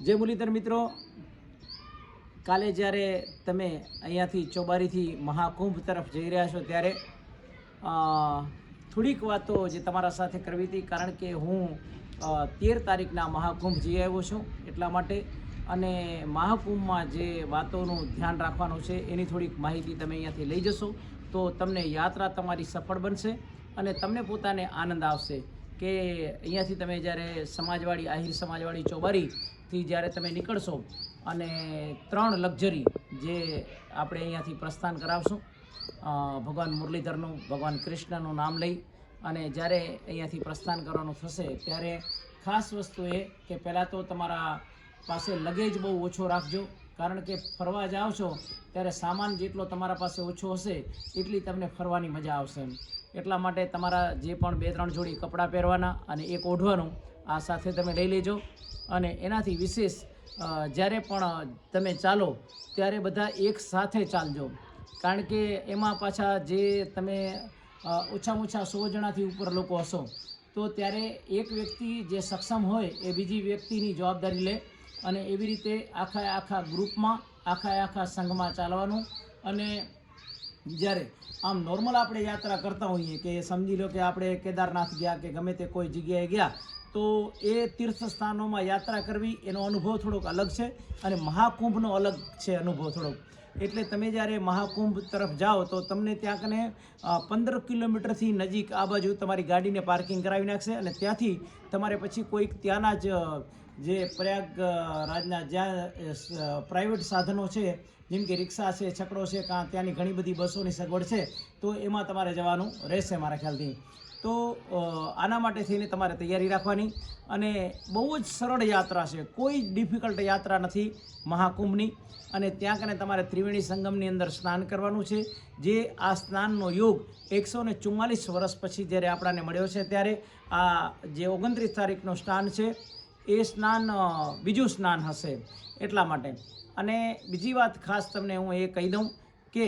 જય મુરલીધર મિત્રો. કાલે જ્યારે તમે અહીંયાથી ચોબારીથી મહાકુંભ તરફ જઈ રહ્યા છો ત્યારે થોડીક વાતો જે તમારા સાથે કરવી હતી, કારણ કે હું તેર તારીખના મહાકુંભ જઈ આવ્યો છું એટલા માટે. અને મહાકુંભમાં જે વાતોનું ધ્યાન રાખવાનું છે, એની થોડીક માહિતી તમે અહીંયાથી લઈ જશો, તો તમને યાત્રા તમારી સફળ બનશે અને તમને પોતાને આનંદ આવશે કે અહીંયાથી તમે જ્યારે સમાજવાડી, આહિર સમાજવાડી ચોબારીથી જ્યારે તમે નીકળશો અને ત્રણ લક્ઝરી જે આપણે અહીંયાથી પ્રસ્થાન કરાવશું ભગવાન મુરલીધરનું, ભગવાન કૃષ્ણનું નામ લઈ અને જ્યારે અહીંયાથી પ્રસ્થાન કરવાનું થશે ત્યારે ખાસ વસ્તુ એ કે પહેલાં તો તમારા પાસે લગેજ બહુ ઓછો રાખજો, કારણ કે ફરવા જાઓ છો ત્યારે સામાન જેટલો તમારા પાસે ઓછો હશે એટલી તમને ફરવાની મજા આવશે એમ. એટલા માટે તમારા જે પણ બે ત્રણ જોડી કપડાં પહેરવાના અને એક ઓઢવાનું આ સાથે તમે લઈ લેજો. અને એનાથી વિશેષ જ્યારે પણ તમે ચાલો, ત્યારે બધા એક સાથે ચાલજો. કારણ કે એમાં પાછા જે તમે ઓછામાં ઓછા સો જણાથી ઉપર લોકો હશો, તો ત્યારે એક વ્યક્તિ જે સક્ષમ હોય એ બીજી વ્યક્તિની જવાબદારી લે અને એવી રીતે આખા આખા ગ્રુપમાં, આખા આખા સંઘમાં ચાલવાનું. અને જ્યારે આમ નોર્મલ આપણે યાત્રા કરતા હોઈએ કે સમજી લો કે આપણે કેદારનાથ ગયા કે ગમે તે કોઈ જગ્યાએ ગયા તો એ તીર્થ સ્થાનોમાં યાત્રા કરવી, એનો અનુભવ થોડોક અલગ છે અને મહાકુંભનો અલગ છે અનુભવ થોડોક. એટલે તમે જ્યારે મહાકુંભ તરફ જાઓ, તો તમને ત્યાં કને પંદર કિલોમીટરથી નજીક આ બાજુ તમારી ગાડીને પાર્કિંગ કરાવી નાખશે અને ત્યાંથી તમારે પછી કોઈક ત્યાંના જ, જે પ્રયાગ રાજના જ્યાં પ્રાઇવેટ સાધનો છે, જેમ કે રિક્ષા છે, છકડો છે, કાં ત્યાંની ઘણી બધી બસોની સગવડ છે, તો એમાં તમારે જવાનું રહેશે મારા ખ્યાલથી. તો આના માટે થઈને તમારે તૈયારી રાખવાની. અને બહુ જ સરળ યાત્રા છે. કોઈ ડિફિકલ્ટ યાત્રા નથી મહાકુંભની. અને ત્યાં કને તમારે ત્રિવેણી સંગમની અંદર સ્નાન કરવાનું છે. જે આ સ્નાનનો યોગ એકસો ને ચુમ્માલીસ વર્ષ પછી જ્યારે આપણાને મળ્યો છે ત્યારે આ જે ઓગણત્રીસ તારીખનું સ્નાન છે, એ સ્નાન બીજું સ્નાન હશે એટલા માટે. અને બીજી વાત ખાસ તમને હું એ કહી દઉં કે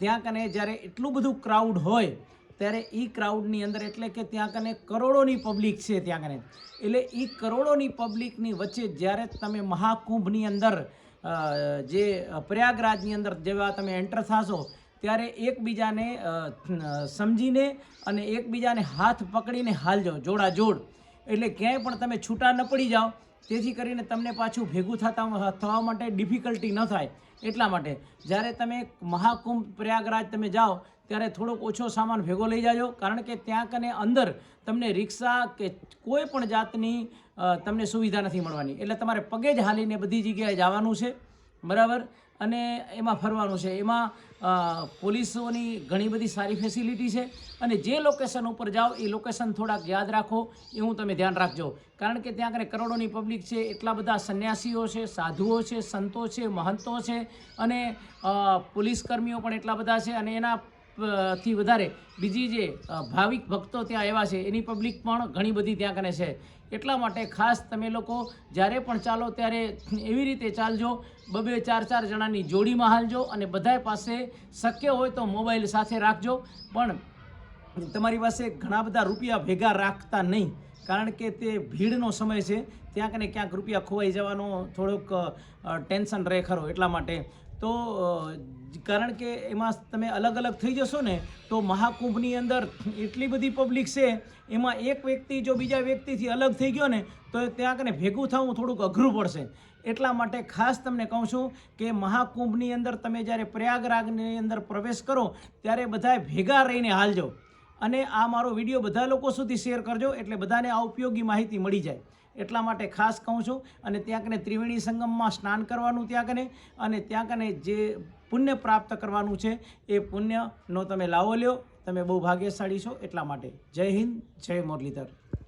ત્યાં કને જ્યારે એટલું બધું ક્રાઉડ હોય ત્યારે એ ક્રાઉડની અંદર એટલે કે ત્યાં કને કરોડોની પબ્લિક છે ત્યાં કને. એટલે એ કરોડોની પબ્લિકની વચ્ચે જ્યારે તમે મહાકુંભની અંદર જે પ્રયાગરાજની અંદર જેવા તમે એન્ટર થશો, ત્યારે એકબીજાને સમજીને અને એકબીજાને હાથ પકડીને હાલજો જોડા જોડ એટલે ક્યાંય પણ તમે છૂટા ન પડી જાઓ. તેથી કરીને તમને પાછું ભેગું થતા થવા માટે ડિફિકલ્ટી ન થાય. એટલા માટે જ્યારે તમે મહાકુંભ પ્રયાગરાજ તમે જાઓ, ત્યારે થોડોક ઓછો સામાન ભેગો લઈ જાજો. કારણ કે ત્યાં કને અંદર તમને રિક્ષા કે કોઈ પણ જાતની તમને સુવિધા નથી મળવાની. એટલે તમારે પગે જ હાલીને બધી જગ્યાએ જવાનું છે. બરાબર? અને એમાં ફરવાનું છે. એમાં પોલીસોની ઘણી બધી સારી ફેસિલિટી છે. અને જે લોકેશન ઉપર જાઓ, એ લોકેશન થોડાક યાદ રાખો. એવું તમે ધ્યાન રાખજો. કારણ કે ત્યાં આગળ કરોડોની પબ્લિક છે, એટલા બધા સંન્યાસીઓ છે, સાધુઓ છે, સંતો છે, મહંતો છે. અને પોલીસ કર્મીઓ પણ એટલા બધા છે. અને એના થી વધારે બીજી જે ભાવિક ભક્તો ત્યાં આવ્યા છે, એની પબ્લિક પણ ઘણી બધી ત્યાં કને છે. એટલા માટે ખાસ તમે લોકો જ્યારે પણ ચાલો ત્યારે એવી રીતે ચાલજો, બબે ચાર ચાર જણાની જોડીમાં હાલજો અને બધાય પાસે શક્ય હોય તો મોબાઈલ સાથે રાખજો. પણ તમારી પાસે ઘણા બધા રૂપિયા ભેગા રાખતા નહીં, કારણ કે તે ભીડનો સમય છે. ત્યાં કને ક્યાંક રૂપિયા ખોવાઈ જવાનો થોડોક ટેન્શન રહે ખરો એટલા માટે. તો કારણ કે એમાં તમે અલગ અલગ થઈ જશો ને, તો મહાકુંભની અંદર એટલી બધી પબ્લિક છે, એમાં એક વ્યક્તિ જો બીજા વ્યક્તિથી અલગ થઈ ગયો ને, તો ત્યાં કને ભેગું થવું થોડુંક અઘરું પડશે. એટલા માટે ખાસ તમને કહું છું કે મહાકુંભની અંદર તમે જ્યારે પ્રયાગરાગની અંદર પ્રવેશ કરો, ત્યારે બધાએ ભેગા રહીને હાલજો. અને આ મારો વીડિયો બધા લોકો સુધી શેર કરજો એટલે બધાને આ ઉપયોગી માહિતી મળી જાય. એટલા માટે ખાસ કહું છું અને ત્યાં કને ત્રિવેણી સંગમમાં સ્નાન કરવાનું ત્યાં કને અને ત્યાં કને જે પુણ્ય પ્રાપ્ત કરવાનું છે એ પુણ્યનો તમે લાવો લ્યો. તમે બહુ ભાગ્યશાળી છો એટલા માટે. જય હિન્દ, જય મુરલીધર.